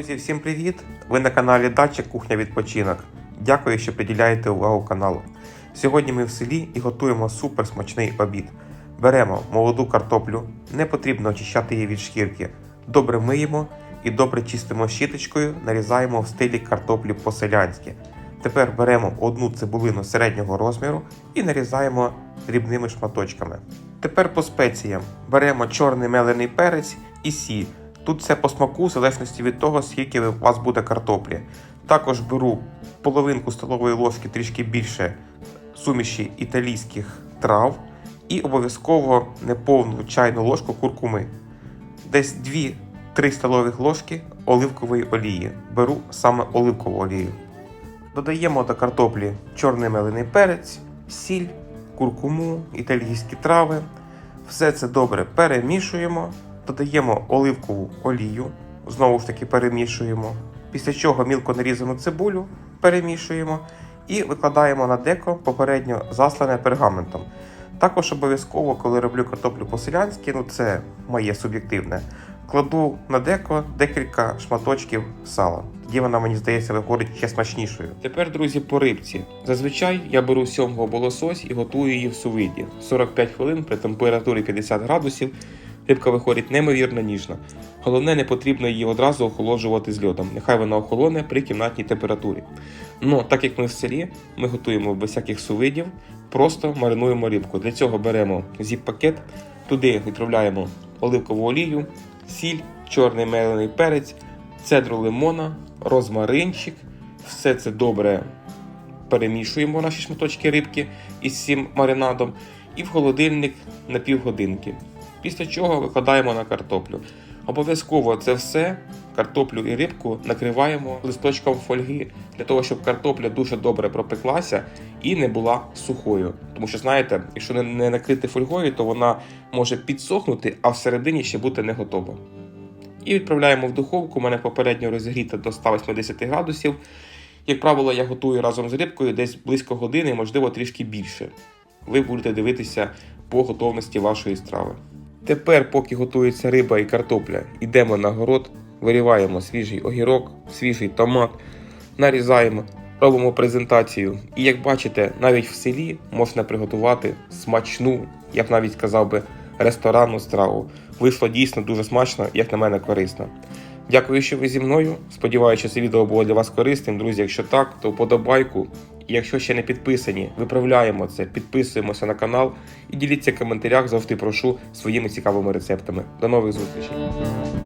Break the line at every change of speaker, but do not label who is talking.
всім привіт! Ви на каналі Дача Кухня Відпочинок. Дякую, що приділяєте увагу каналу. Сьогодні ми в селі і готуємо супер смачний обід. Беремо молоду картоплю, не потрібно очищати її від шкірки. Добре миємо і добре чистимо щіточкою, нарізаємо в стилі картоплі по-селянськи. Тепер беремо одну цибулину середнього розміру і нарізаємо дрібними шматочками. Тепер по спеціям беремо чорний мелений перець і сіль. Тут все по смаку, в залежності від того, скільки у вас буде картоплі. Також беру половинку столової ложки трішки більше суміші італійських трав і обов'язково неповну чайну ложку куркуми. Десь 2-3 столових ложки оливкової олії. Беру саме оливкову олію. Додаємо до картоплі чорний мелений перець, сіль, куркуму, італійські трави. Все це добре перемішуємо, додаємо оливкову олію, знову ж таки перемішуємо. Після чого мілко нарізану цибулю перемішуємо і викладаємо на деко попередньо заслане пергаментом. Також обов'язково, коли роблю картоплю по-селянськи, ну це моє суб'єктивне, кладу на деко декілька шматочків сала. Тоді вона, мені здається, виходить ще смачнішою. Тепер, друзі, по рибці. Зазвичай я беру сьомгу або і готую її в сувиді. 45 хвилин при температурі 50 градусів. Рибка виходить неймовірно ніжна. Головне, не потрібно її одразу охолоджувати з льодом. Нехай вона охолоне при кімнатній температурі. Ну, так як ми в селі, ми готуємо без всяких сувидів, просто маринуємо рибку. Для цього беремо зіп-пакет, туди відправляємо оливкову олію, сіль, чорний мелений перець, цедру лимона, розмаринчик. Все це добре перемішуємо наші шматочки рибки із цим маринадом і в холодильник на півгодинки. Після чого викладаємо на картоплю. Обов'язково це все, картоплю і рибку накриваємо листочком фольги для того, щоб картопля дуже добре пропеклася і не була сухою. Тому що, знаєте, якщо не- накрити фольгою, то вона може підсохнути, а всередині ще бути не готова. І відправляємо в духовку. У мене попередньо розігріта до 180 градусів. Як правило, я готую разом з рибкою десь близько години, можливо, трішки більше. Ви будете дивитися по готовності вашої страви. Тепер, поки готується риба і картопля, йдемо на город, виріваємо свіжий огірок, свіжий томат, нарізаємо, робимо презентацію. І як бачите, навіть в селі можна приготувати смачну, я б навіть сказав би, ресторанну страву. Вийшло дійсно дуже смачно, як на мене, корисно. Дякую, що ви зі мною. Сподіваюся, що це відео було для вас корисним. Друзі, якщо так, то вподобайку. Якщо ще не підписані, виправляємо це, підписуємося на канал і діліться в коментарях, завжди прошу своїми цікавими рецептами. До нових зустрічей!